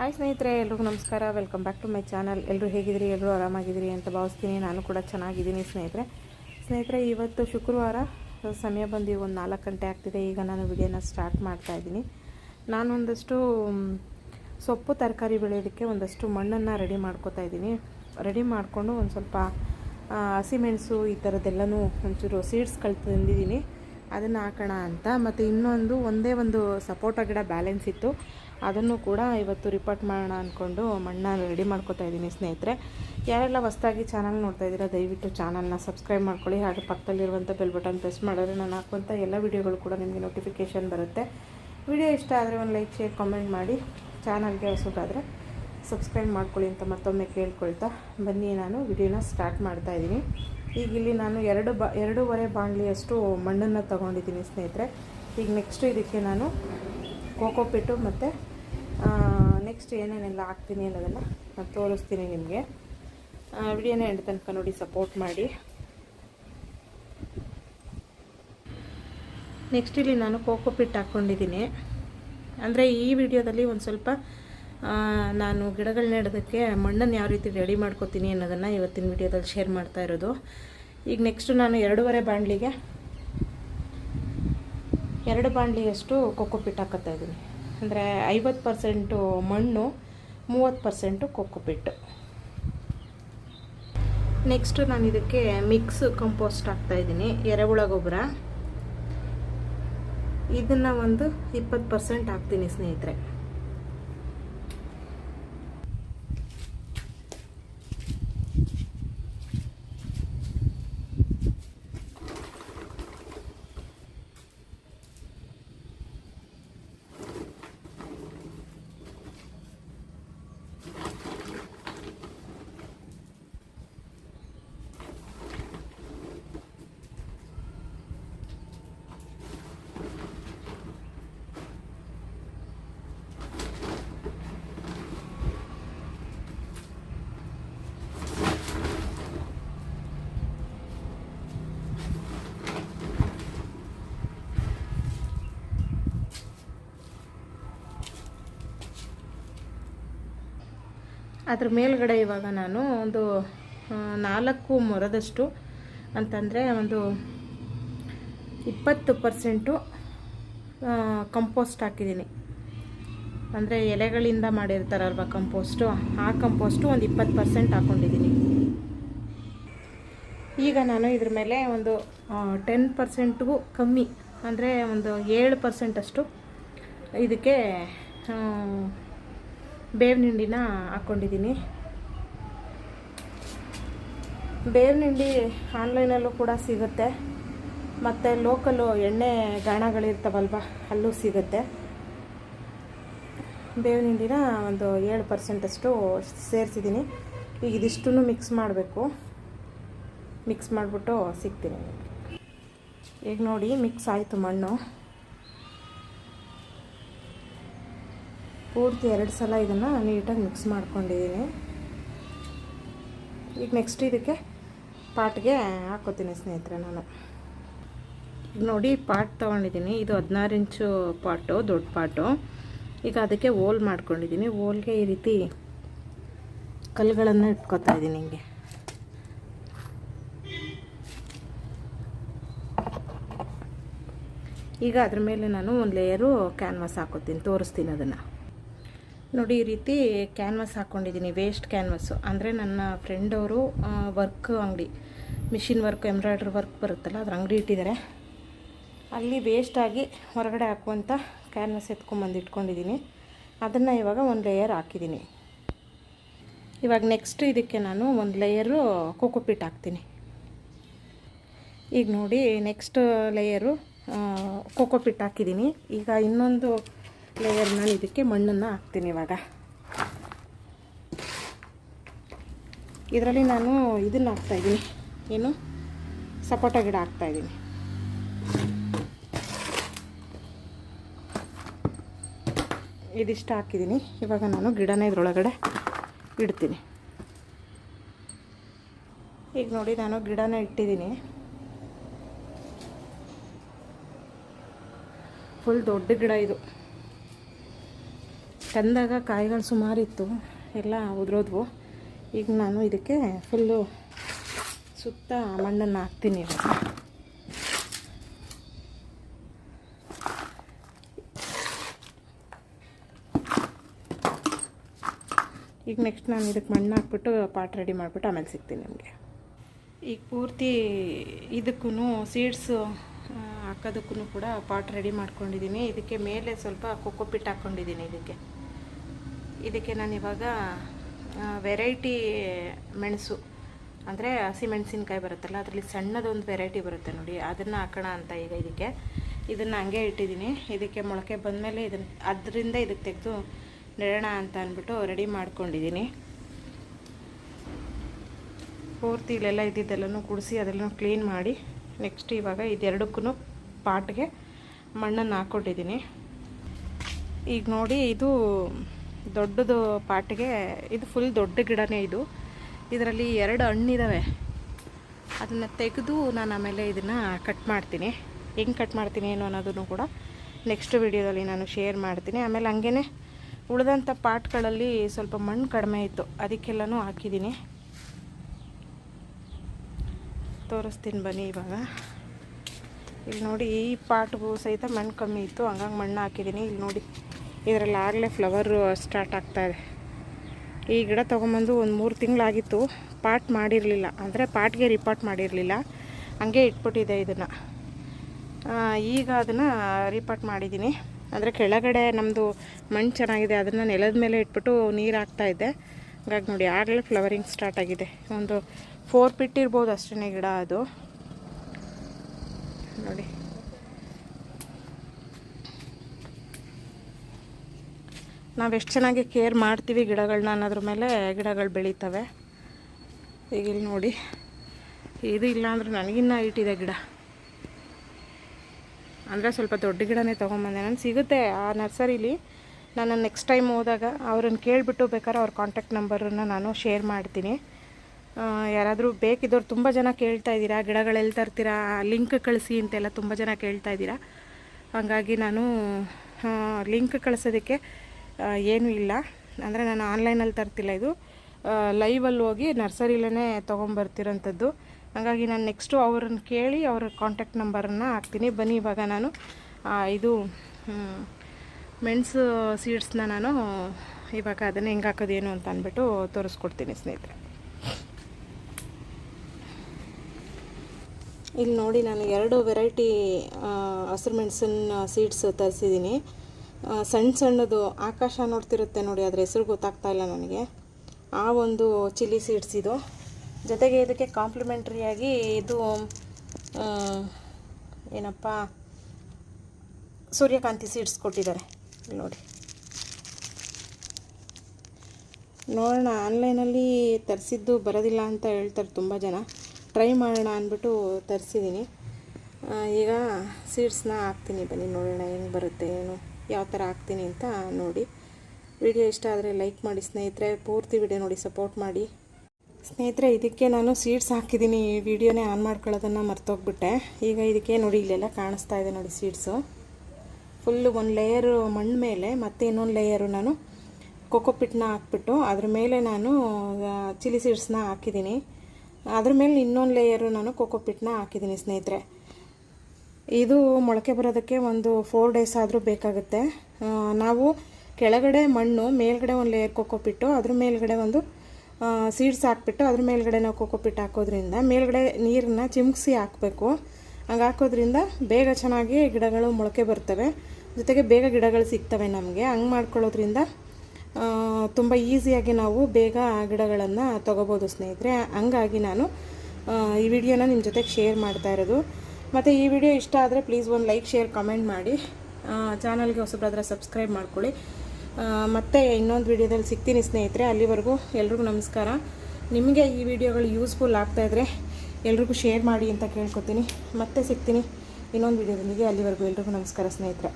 Hi ಸ್ನೇಹಿತರೆ, ಎಲ್ರಿಗೂ ನಮಸ್ಕಾರ. Welcome back to my channel ಎಲ್ಲರೂ ಹೇಗಿದ್ದೀರಿ? ಎಲ್ಲರೂ ಆರಾಮಾಗಿದ್ದೀರಿ ಅಂತ ಭಾವಿಸ್ತೀನಿ. ನಾನು ಕೂಡ ಚೆನ್ನಾಗಿದ್ದೀನಿ ಸ್ನೇಹಿತರೆ. ಸ್ನೇಹಿತರೆ, ಇವತ್ತು ಶುಕ್ರವಾರ ಸಮಯ ಬಂದು ಒಂದು ನಾಲ್ಕು ಗಂಟೆ ಆಗ್ತಿದೆ. ಈಗ ನಾನು ವಿಡಿಯೋನ ಸ್ಟಾರ್ಟ್ ಮಾಡ್ತಾ ನಾನೊಂದಷ್ಟು ಸೊಪ್ಪು ತರಕಾರಿ ಬೆಳೆಯೋದಕ್ಕೆ ಒಂದಷ್ಟು ಮಣ್ಣನ್ನು ರೆಡಿ ಮಾಡ್ಕೋತಾ ಇದ್ದೀನಿ. ರೆಡಿ ಮಾಡಿಕೊಂಡು ಒಂದು ಸ್ವಲ್ಪ ಹಸಿಮೆಣಸು ಈ ಥರದ್ದೆಲ್ಲನೂ ಒಂಚೂರು ಸೀಡ್ಸ್ಗಳು ತಂದಿದ್ದೀನಿ. ಅದನ್ನು ಹಾಕೋಣ ಅಂತ. ಮತ್ತು ಇನ್ನೊಂದು, ಒಂದೇ ಒಂದು ಸಪೋಟ ಗಿಡ ಬ್ಯಾಲೆನ್ಸ್ ಇತ್ತು. ಅದನ್ನು ಕೂಡ ಇವತ್ತು ರಿಪೋರ್ಟ್ ಮಾಡೋಣ ಅಂದ್ಕೊಂಡು ಮಣ್ಣನ್ನು ರೆಡಿ ಮಾಡ್ಕೋತಾ ಇದ್ದೀನಿ ಸ್ನೇಹಿತರೆ. ಯಾರೆಲ್ಲ ಹೊಸ್ದಾಗಿ ಚಾನಲ್ ನೋಡ್ತಾ ಇದ್ದೀರಾ, ದಯವಿಟ್ಟು ಚಾನಲ್ನ ಸಬ್ಸ್ಕ್ರೈಬ್ ಮಾಡ್ಕೊಳ್ಳಿ. ಹಾಗೆ ಪಕ್ಕದಲ್ಲಿರುವಂಥ ಬೆಲ್ ಬಟನ್ ಪ್ರೆಸ್ ಮಾಡಿದ್ರೆ ನಾನು ಹಾಕುವಂಥ ಎಲ್ಲ ವೀಡಿಯೋಗಳು ಕೂಡ ನಿಮಗೆ ನೋಟಿಫಿಕೇಷನ್ ಬರುತ್ತೆ. ವಿಡಿಯೋ ಇಷ್ಟ ಆದರೆ ಒಂದು ಲೈಕ್ ಶೇರ್ ಕಾಮೆಂಟ್ ಮಾಡಿ. ಚಾನಲ್ಗೆ ಹೊಸದಾದರೆ ಸಬ್ಸ್ಕ್ರೈಬ್ ಮಾಡ್ಕೊಳ್ಳಿ ಅಂತ ಮತ್ತೊಮ್ಮೆ ಕೇಳ್ಕೊಳ್ತಾ ಬನ್ನಿ. ನಾನು ವಿಡಿಯೋನ ಸ್ಟಾರ್ಟ್ ಮಾಡ್ತಾ ಇದ್ದೀನಿ. ಈಗ ಇಲ್ಲಿ ನಾನು ಎರಡು ಬ, ಎರಡೂವರೆ ಬಾಣಲಿಯಷ್ಟು ಮಣ್ಣನ್ನು ತೊಗೊಂಡಿದ್ದೀನಿ ಸ್ನೇಹಿತರೆ. ಈಗ ನೆಕ್ಸ್ಟು ಇದಕ್ಕೆ ನಾನು ಕೋಕೋಪಿಟ್ಟು ಮತ್ತು ನೆಕ್ಸ್ಟ್ ಏನೇನೆಲ್ಲ ಹಾಕ್ತೀನಿ ಅನ್ನೋದನ್ನು ನಾನು ತೋರಿಸ್ತೀನಿ ನಿಮಗೆ. ವಿಡಿಯೋನ ಎಂಡ್ ತನಕ ನೋಡಿ ಸಪೋರ್ಟ್ ಮಾಡಿ. ನೆಕ್ಸ್ಟ್ ಇಲ್ಲಿ ನಾನು ಕೋಕೋ ಪಿಟ್ ಹಾಕ್ಕೊಂಡಿದ್ದೀನಿ ಅಂದರೆ ಈ ವಿಡಿಯೋದಲ್ಲಿ ಒಂದು ಸ್ವಲ್ಪ ನಾನು ಗಿಡಗಳನ್ನ ನೆಡೋದಕ್ಕೆ ಮಣ್ಣನ್ನು ಯಾವ ರೀತಿ ರೆಡಿ ಮಾಡ್ಕೋತೀನಿ ಅನ್ನೋದನ್ನು ಇವತ್ತಿನ ವಿಡಿಯೋದಲ್ಲಿ ಶೇರ್ ಮಾಡ್ತಾ ಇರೋದು. ಈಗ ನೆಕ್ಸ್ಟು ನಾನು ಎರಡೂವರೆ ಬಾಣಲಿಗೆ, ಎರಡು ಬಾಣಲಿಯಷ್ಟು ಕೊಕ್ಕೋಪಿಟ್ ಹಾಕೋತಾ ಇದ್ದೀನಿ. ಅಂದರೆ ಐವತ್ತು ಪರ್ಸೆಂಟು ಮಣ್ಣು, ಮೂವತ್ತು ಪರ್ಸೆಂಟು ಕೊಕ್ಕೋಪಿಟ್ಟು ನೆಕ್ಸ್ಟು ನಾನು ಇದಕ್ಕೆ ಮಿಕ್ಸ್ ಕಂಪೋಸ್ಟ್ ಹಾಕ್ತಾಯಿದ್ದೀನಿ ಎರೆಹುಳ ಗೊಬ್ಬರ. ಇದನ್ನು ಒಂದು ಇಪ್ಪತ್ತು ಪರ್ಸೆಂಟ್ ಹಾಕ್ತೀನಿ ಸ್ನೇಹಿತರೆ. ಅದ್ರ ಮೇಲ್ಗಡೆ ಇವಾಗ ನಾನು ಒಂದು ನಾಲ್ಕು ಮೊರದಷ್ಟು ಅಂತಂದರೆ ಒಂದು ಇಪ್ಪತ್ತು ಪರ್ಸೆಂಟು ಕಂಪೋಸ್ಟ್ ಹಾಕಿದ್ದೀನಿ. ಅಂದರೆ ಎಲೆಗಳಿಂದ ಮಾಡಿರ್ತಾರಲ್ವ ಕಂಪೋಸ್ಟು ಆ ಕಂಪೋಸ್ಟು ಒಂದು ಇಪ್ಪತ್ತು ಪರ್ಸೆಂಟ್ ಹಾಕ್ಕೊಂಡಿದ್ದೀನಿ ಈಗ ನಾನು ಇದ್ರ ಮೇಲೆ ಒಂದು ಟೆನ್ ಪರ್ಸೆಂಟ್ಗೂ ಕಮ್ಮಿ, ಅಂದರೆ ಒಂದು ಏಳು ಪರ್ಸೆಂಟಷ್ಟು ಇದಕ್ಕೆ ಆ, ಬೇವಿನ ಹಿಂಡಿನ ಹಾಕ್ಕೊಂಡಿದ್ದೀನಿ. ಬೇವಿನ ಹಿಂಡಿ ಆನ್ಲೈನಲ್ಲೂ ಕೂಡ ಸಿಗುತ್ತೆ. ಮತ್ತು ಲೋಕಲು ಎಣ್ಣೆ ಗಾಣಗಳಿರ್ತಾವಲ್ವ ಅಲ್ಲೂ ಸಿಗುತ್ತೆ. ಬೇವಿನ ಹಿಂಡಿನ ಒಂದು ಏಳು ಪರ್ಸೆಂಟಷ್ಟು ಸೇರಿಸಿದ್ದೀನಿ. ಈಗ ಇದಿಷ್ಟು ಮಿಕ್ಸ್ ಮಾಡಬೇಕು. ಮಿಕ್ಸ್ ಮಾಡಿಬಿಟ್ಟು ಸಿಗ್ತೀನಿ. ಈಗ ನೋಡಿ ಮಿಕ್ಸ್ ಆಯಿತು ಮಣ್ಣು. ಪೂರ್ತಿ ಎರಡು ಸಲ ಇದನ್ನು ನೀಟಾಗಿ ಮಿಕ್ಸ್ ಮಾಡ್ಕೊಂಡಿದ್ದೀನಿ. ಈಗ ನೆಕ್ಸ್ಟ್ ಇದಕ್ಕೆ ಪಾಟ್ಗೆ ಹಾಕೋತೀನಿ ಸ್ನೇಹಿತರೆ ನಾನು. ನೋಡಿ ಪಾಟ್ ತೊಗೊಂಡಿದ್ದೀನಿ. ಇದು ಹದಿನಾರು ಇಂಚು ಪಾಟು, ದೊಡ್ಡ ಪಾಟು. ಈಗ ಅದಕ್ಕೆ ಓಲ್ ಮಾಡ್ಕೊಂಡಿದ್ದೀನಿ. ಓಲ್ಗೆ ಈ ರೀತಿ ಕಲ್ಲುಗಳನ್ನು ಇಟ್ಕೊತಾ ಇದ್ದೀನಿ ಹಿಂಗೆ. ಈಗ ಅದ್ರ ಮೇಲೆ ನಾನು ಒಂದು ಲೇಯರು ಕ್ಯಾನ್ವಾಸ್ ಹಾಕೋತೀನಿ. ತೋರಿಸ್ತೀನಿ ಅದನ್ನು. ನೋಡಿ, ಈ ರೀತಿ ಕ್ಯಾನ್ವಸ್ ಹಾಕ್ಕೊಂಡಿದ್ದೀನಿ ವೇಸ್ಟ್ ಕ್ಯಾನ್ವಸ್ಸು ಅಂದರೆ ನನ್ನ ಫ್ರೆಂಡವರು ವರ್ಕ್ ಅಂಗಡಿ ಮಿಷಿನ್ ವರ್ಕ್ ಎಂಬ್ರಾಯ್ಡ್ರಿ ವರ್ಕ್ ಬರುತ್ತಲ್ಲ, ಅದ್ರ ಅಂಗಡಿ ಇಟ್ಟಿದ್ದಾರೆ. ಅಲ್ಲಿ ವೇಸ್ಟಾಗಿ ಹೊರಗಡೆ ಹಾಕುವಂಥ ಕ್ಯಾನ್ವಸ್ ಎತ್ಕೊಂಬಂದು ಇಟ್ಕೊಂಡಿದ್ದೀನಿ. ಅದನ್ನು ಇವಾಗ ಒಂದು ಲೇಯರ್ ಹಾಕಿದ್ದೀನಿ. ಇವಾಗ ನೆಕ್ಸ್ಟ್ ಇದಕ್ಕೆ ನಾನು ಒಂದು ಲೇಯರು ಕೋಕೋಪಿಟ್ ಹಾಕ್ತೀನಿ. ಈಗ ನೋಡಿ ನೆಕ್ಸ್ಟ್ ಲೇಯರು ಕೋಕೋಪಿಟ್ ಹಾಕಿದ್ದೀನಿ. ಈಗ ಇನ್ನೊಂದು ಲೇಯರ್ ನಾನು ಇದಕ್ಕೆ ಮಣ್ಣನ್ನು ಹಾಕ್ತೀನಿ ಇವಾಗ. ಇದರಲ್ಲಿ ನಾನು ಇದನ್ನು ಹಾಕ್ತಾಯಿದ್ದೀನಿ ಏನು? ಸಪೋಟ ಗಿಡ ಹಾಕ್ತಾಯಿದ್ದೀನಿ ಇದಿಷ್ಟು ಹಾಕಿದ್ದೀನಿ. ಇವಾಗ ನಾನು ಗಿಡನ ಇದರೊಳಗಡೆ ಇಡ್ತೀನಿ. ಈಗ ನೋಡಿ, ನಾನು ಗಿಡನ ಇಟ್ಟಿದ್ದೀನಿ. ಫುಲ್ ದೊಡ್ಡ ಗಿಡ ಇದು. ತಂದಾಗ ಕಾಯಿಗಳು ಸುಮಾರಿತ್ತು ಎಲ್ಲ ಉದುರೋದ್ವು. ಈಗ ನಾನು ಇದಕ್ಕೆ ಫುಲ್ಲು ಸುತ್ತ ಮಣ್ಣನ್ನು ಹಾಕ್ತೀನಿ ಇವಾಗ ಈಗ ನೆಕ್ಸ್ಟ್ ನಾನು ಇದಕ್ಕೆ ಮಣ್ಣು ಹಾಕ್ಬಿಟ್ಟು, ಪಾಟ್ ರೆಡಿ ಮಾಡಿಬಿಟ್ಟು ಆಮೇಲೆ ಸಿಗ್ತೀನಿ ನಿಮಗೆ. ಈಗ ಪೂರ್ತಿ ಇದಕ್ಕೂ ಸೀಡ್ಸು ಹಾಕೋದಕ್ಕೂ ಕೂಡ ಪಾಟ್ ರೆಡಿ ಮಾಡ್ಕೊಂಡಿದ್ದೀನಿ. ಇದಕ್ಕೆ ಮೇಲೆ ಸ್ವಲ್ಪ ಕೊಕ್ಕೋಪಿಟ್ ಹಾಕ್ಕೊಂಡಿದ್ದೀನಿ ಇದಕ್ಕೆ. ಇದಕ್ಕೆ ನಾನು ಇವಾಗ ವೆರೈಟಿ ಮೆಣಸು, ಅಂದರೆ ಹಸಿಮೆಣಸಿನ್ಕಾಯಿ ಬರುತ್ತಲ್ಲ, ಅದರಲ್ಲಿ ಸಣ್ಣದೊಂದು ವೆರೈಟಿ ಬರುತ್ತೆ ನೋಡಿ. ಅದನ್ನು ಹಾಕೋಣ ಅಂತ ಈಗ ಇದಕ್ಕೆ. ಇದನ್ನು ಹಂಗೆ ಇಟ್ಟಿದ್ದೀನಿ. ಇದಕ್ಕೆ ಮೊಳಕೆ ಬಂದಮೇಲೆ ಇದನ್ನು ಅದರಿಂದ ಇದಕ್ಕೆ ತೆಗೆದು ನೆಡೋಣ ಅಂತ ಅಂದ್ಬಿಟ್ಟು ರೆಡಿ ಮಾಡ್ಕೊಂಡಿದ್ದೀನಿ. ಪೂರ್ತಿ ಇಲ್ಲೆಲ್ಲ ಇದ್ದಿದ್ದೆಲ್ಲನೂ ಕುಡಿಸಿ, ಅದೆಲ್ಲನೂ ಕ್ಲೀನ್ ಮಾಡಿ ನೆಕ್ಸ್ಟ್ ಇವಾಗ ಇದೆರಡಕ್ಕೂ ಪಾಟ್ಗೆ ಮಣ್ಣನ್ನು ಹಾಕ್ಕೊಟ್ಟಿದ್ದೀನಿ. ಈಗ ನೋಡಿ ಇದು ದೊಡ್ಡದು ಪಾಟ್ಗೆ, ಇದು ಫುಲ್ ದೊಡ್ಡ ಗಿಡನೇ ಇದು. ಇದರಲ್ಲಿ ಎರಡು ಹಣ್ಣಿದ್ದಾವೆ ಅದನ್ನು ತೆಗೆದು ನಾನು ಆಮೇಲೆ ಇದನ್ನು ಕಟ್ ಮಾಡ್ತೀನಿ. ಹೆಂಗೆ ಕಟ್ ಮಾಡ್ತೀನಿ ಏನು ಅನ್ನೋದನ್ನು ಕೂಡ ನೆಕ್ಸ್ಟ್ ವಿಡಿಯೋದಲ್ಲಿ ನಾನು ಶೇರ್ ಮಾಡ್ತೀನಿ. ಆಮೇಲೆ ಹಂಗೇ ಉಳಿದಂಥ ಪಾಟ್ಗಳಲ್ಲಿ ಸ್ವಲ್ಪ ಮಣ್ಣು ಕಡಿಮೆ ಇತ್ತು. ಅದಕ್ಕೆಲ್ಲನೂ ಹಾಕಿದ್ದೀನಿ. ತೋರಿಸ್ತೀನಿ ಬನ್ನಿ ಇವಾಗ. ಇಲ್ಲಿ ನೋಡಿ ಈ ಪಾಟ್ಗೂ ಸಹಿತ ಮಣ್ಣು ಕಮ್ಮಿ ಇತ್ತು. ಹಂಗಂಗೆ ಮಣ್ಣು ಹಾಕಿದ್ದೀನಿ ಇಲ್ಲಿ ನೋಡಿ ಇದರಲ್ಲಿ ಆಗಲೇ ಫ್ಲವರು ಸ್ಟಾರ್ಟ್ ಆಗ್ತಾಯಿದೆ ಈ ಗಿಡ ತೊಗೊಂಬಂದು ಒಂದು ಮೂರು ತಿಂಗಳಾಗಿತ್ತು. ಪಾಟ್ ಮಾಡಿರಲಿಲ್ಲ. ಅಂದರೆ ಪಾಟ್ಗೆ ರಿಪಾಟ್ ಮಾಡಿರಲಿಲ್ಲ. ಹಂಗೆ ಇಟ್ಬಿಟ್ಟಿದೆ ಇದನ್ನು. ಈಗ ಅದನ್ನು ರಿಪಾಟ್ ಮಾಡಿದ್ದೀನಿ ಅಂದರೆ ಕೆಳಗಡೆ ನಮ್ಮದು ಮಣ್ಣು ಚೆನ್ನಾಗಿದೆ. ಅದನ್ನು ನೆಲದ ಮೇಲೆ ಇಟ್ಬಿಟ್ಟು ನೀರು ಹಾಕ್ತಾಯಿದ್ದೆ ಹಾಗಾಗಿ ನೋಡಿ ಆಗಲೇ ಫ್ಲವರಿಂಗ್ ಸ್ಟಾರ್ಟ್ ಆಗಿದೆ. ಒಂದು ಫೋರ್ ಪಿಟ್ ಇರ್ಬೋದು ಅಷ್ಟೇ ಗಿಡ ಅದು. ನೋಡಿ. ನಾವು ಎಷ್ಟು ಚೆನ್ನಾಗಿ ಕೇರ್ ಮಾಡ್ತೀವಿ ಗಿಡಗಳನ್ನ ಅನ್ನೋದ್ರ ಮೇಲೆ ಗಿಡಗಳು ಬೆಳೀತವೆ. ಈಗ ಇಲ್ಲಿ ನೋಡಿ. ಇದು ಇಲ್ಲ ಅಂದ್ರೆ ನನಗಿನ್ನ ಇಟ್ಟಿದೆ ಗಿಡ. ಅಂದರೆ ಸ್ವಲ್ಪ ದೊಡ್ಡ ಗಿಡನೇ ತೊಗೊಂಬಂದೆ. ನಾನು ಸಿಗುತ್ತೆ ಆ ನರ್ಸರಿಲಿ. ನಾನು ನೆಕ್ಸ್ಟ್ ಟೈಮ್ ಹೋದಾಗ ಅವ್ರನ್ನ ಕೇಳಿಬಿಟ್ಟು ಬೇಕಾದ್ರೆ ಅವ್ರ ಕಾಂಟ್ಯಾಕ್ಟ್ ನಂಬರನ್ನು ನಾನು ಶೇರ್ ಮಾಡ್ತೀನಿ. ಯಾರಾದರೂ ಬೇಕಿದ್ದವ್ರು ತುಂಬ ಜನ ಕೇಳ್ತಾ ಇದ್ದೀರಾ? ಗಿಡಗಳೆಲ್ಲಿ ತರ್ತೀರಾ? ಲಿಂಕ್ ಕಳಿಸಿ ಅಂತೆಲ್ಲ ತುಂಬ ಜನ ಕೇಳ್ತಾ ಇದ್ದೀರಾ? ಹಾಗಾಗಿ ನಾನು ಲಿಂಕ್ ಕಳಿಸೋದಕ್ಕೆ ಏನೂ ಇಲ್ಲ. ಅಂದರೆ ನಾನು ಆನ್ಲೈನಲ್ಲಿ ತರ್ತಿಲ್ಲ ಇದು. ಲೈವಲ್ಲಿ ಹೋಗಿ ನರ್ಸರಿಲೇ ತೊಗೊಂಬರ್ತಿರೋಂಥದ್ದು. ಹಾಗಾಗಿ ನಾನು ನೆಕ್ಸ್ಟು ಅವ್ರನ್ನ ಕೇಳಿ ಅವ್ರ ಕಾಂಟ್ಯಾಕ್ಟ್ ನಂಬರನ್ನು ಹಾಕ್ತೀನಿ. ಬನ್ನಿ ಇವಾಗ ನಾನು. ಇದು ಮೆಣಸು ಸೀಡ್ಸ್ನ ನಾನು ಇವಾಗ ಅದನ್ನು ಹೆಂಗೆ ಹಾಕೋದೇನು ಅಂತ ಅಂದ್ಬಿಟ್ಟು ತೋರಿಸ್ಕೊಡ್ತೀನಿ ಸ್ನೇಹಿತರೆ. ಇಲ್ಲಿ ನೋಡಿ ನಾನು ಎರಡು ವೆರೈಟಿ ಹಸಿರು ಮೆಣಸಿನ ಸೀಡ್ಸ್ ತರಿಸಿದ್ದೀನಿ. ಸಣ್ಣ ಸಣ್ಣದು ಆಕಾಶ ನೋಡ್ತಿರುತ್ತೆ ನೋಡಿ, ಅದರ ಹೆಸರು ಗೊತ್ತಾಗ್ತಾ ಇಲ್ಲ ನನಗೆ. ಆ ಒಂದು ಚಿಲ್ಲಿ ಸೀಡ್ಸ್ ಇದು. ಜೊತೆಗೆ ಇದಕ್ಕೆ ಕಾಂಪ್ಲಿಮೆಂಟ್ರಿಯಾಗಿ ಇದು ಏನಪ್ಪ, ಸೂರ್ಯಕಾಂತಿ ಸೀಡ್ಸ್ ಕೊಟ್ಟಿದ್ದಾರೆ. ನೋಡಿ. ನೋಡೋಣ ಆನ್ಲೈನಲ್ಲಿ ತರಿಸಿದ್ದು ಬರೋದಿಲ್ಲ ಅಂತ ಹೇಳ್ತಾರೆ ತುಂಬ ಜನ. ಟ್ರೈ ಮಾಡೋಣ ಅಂದ್ಬಿಟ್ಟು ತರಿಸಿದ್ದೀನಿ. ಈಗ ಸೀಡ್ಸ್ನ ಹಾಕ್ತೀನಿ ಬನ್ನಿ ನೋಡೋಣ ಹೆಂಗೆ ಬರುತ್ತೆ, ಏನು, ಯಾವ ಥರ ಹಾಕ್ತೀನಿ ಅಂತ ನೋಡಿ. ವಿಡಿಯೋ ಇಷ್ಟ ಆದರೆ ಲೈಕ್ ಮಾಡಿ, ಸ್ನೇಹಿತರೆ, ಪೂರ್ತಿ ವಿಡಿಯೋ ನೋಡಿ ಸಪೋರ್ಟ್ ಮಾಡಿ. ಸ್ನೇಹಿತರೆ, ಇದಕ್ಕೆ ನಾನು ಸೀಡ್ಸ್ ಹಾಕಿದ್ದೀನಿ. ಈ ವಿಡಿಯೋನೇ ಆನ್ ಮಾಡ್ಕೊಳ್ಳೋದನ್ನು ಮರ್ತೋಗ್ಬಿಟ್ಟೆ. ಈಗ ಇದಕ್ಕೆ ನೋಡಿ, ಇಲ್ಲೆಲ್ಲ ಕಾಣಿಸ್ತಾ ಇದೆ ನೋಡಿ ಸೀಡ್ಸು ಫುಲ್ಲು ಒಂದು ಲೇಯರು ಮಣ್ಣು ಮೇಲೆ, ಮತ್ತೆ ಇನ್ನೊಂದು ಲೇಯರು ನಾನು ಕೊಕೊಪಿಟ್ನ ಹಾಕ್ಬಿಟ್ಟು, ಅದ್ರ ಮೇಲೆ ನಾನು ಚಿಲ್ಲಿ ಸೀಡ್ಸ್ನ ಹಾಕಿದ್ದೀನಿ. ಅದ್ರ ಮೇಲೆ ಇನ್ನೊಂದು ಲೇಯರು ನಾನು ಕೊಕೊಪಿಟ್ನ ಹಾಕಿದ್ದೀನಿ ಸ್ನೇಹಿತರೆ. ಇದು ಮೊಳಕೆ ಬರೋದಕ್ಕೆ ಒಂದು ಫೋರ್ ಡೇಸ್ ಆದರೂ ಬೇಕಾಗುತ್ತೆ. ನಾವು ಕೆಳಗಡೆ ಮಣ್ಣು, ಮೇಲ್ಗಡೆ ಒಂದು ಲೇಯರ್ ಕೊಕ್ಕೋಪಿಟ್ಟು ಅದ್ರ ಮೇಲ್ಗಡೆ ಒಂದು ಸೀಡ್ಸ್ ಹಾಕ್ಬಿಟ್ಟು ಅದ್ರ ಮೇಲ್ಗಡೆ ನಾವು ಕೊಕ್ಕೋಪಿಟ್ಟು ಹಾಕೋದ್ರಿಂದ ಮೇಲ್ಗಡೆ ನೀರನ್ನ ಚಿಮ್ಕಿಸಿ ಹಾಕಬೇಕು. ಹಂಗೆ ಹಾಕೋದ್ರಿಂದ ಬೇಗ ಚೆನ್ನಾಗಿ ಗಿಡಗಳು ಮೊಳಕೆ ಬರ್ತವೆ. ಜೊತೆಗೆ ಬೇಗ ಗಿಡಗಳು ಸಿಗ್ತವೆ ನಮಗೆ. ಹಂಗೆ ಮಾಡ್ಕೊಳ್ಳೋದ್ರಿಂದ ತುಂಬ ಈಸಿಯಾಗಿ ನಾವು ಬೇಗ ಗಿಡಗಳನ್ನು ತೊಗೋಬೋದು ಸ್ನೇಹಿತರೆ. ಹಂಗಾಗಿ ನಾನು ಈ ವಿಡಿಯೋನ ನಿಮ್ಮ ಜೊತೆಗೆ ಶೇರ್ ಮಾಡ್ತಾ ಇರೋದು. ಮತ್ತು ಈ ವಿಡಿಯೋ ಇಷ್ಟ ಆದರೆ ಪ್ಲೀಸ್ ಒಂದು ಲೈಕ್ ಶೇರ್ ಕಮೆಂಟ್ ಮಾಡಿ. ಚಾನಲ್ಗೆ ಹೊಸಬ್ರಾದ್ರೆ ಸಬ್ಸ್ಕ್ರೈಬ್ ಮಾಡ್ಕೊಳ್ಳಿ. ಮತ್ತೆ ಇನ್ನೊಂದು ವಿಡಿಯೋದಲ್ಲಿ ಸಿಗ್ತೀನಿ ಸ್ನೇಹಿತರೆ. ಅಲ್ಲಿವರೆಗೂ ಎಲ್ರಿಗೂ ನಮಸ್ಕಾರ. ನಿಮಗೆ ಈ ವಿಡಿಯೋಗಳು ಯೂಸ್ಫುಲ್ ಆಗ್ತಾಯಿದ್ರೆ ಎಲ್ರಿಗೂ ಶೇರ್ ಮಾಡಿ ಅಂತ ಕೇಳ್ಕೊತೀನಿ. ಮತ್ತೆ ಸಿಗ್ತೀನಿ ಇನ್ನೊಂದು ವಿಡಿಯೋದೊಂದಿಗೆ. ಅಲ್ಲಿವರೆಗೂ ಎಲ್ರಿಗೂ ನಮಸ್ಕಾರ ಸ್ನೇಹಿತರೆ.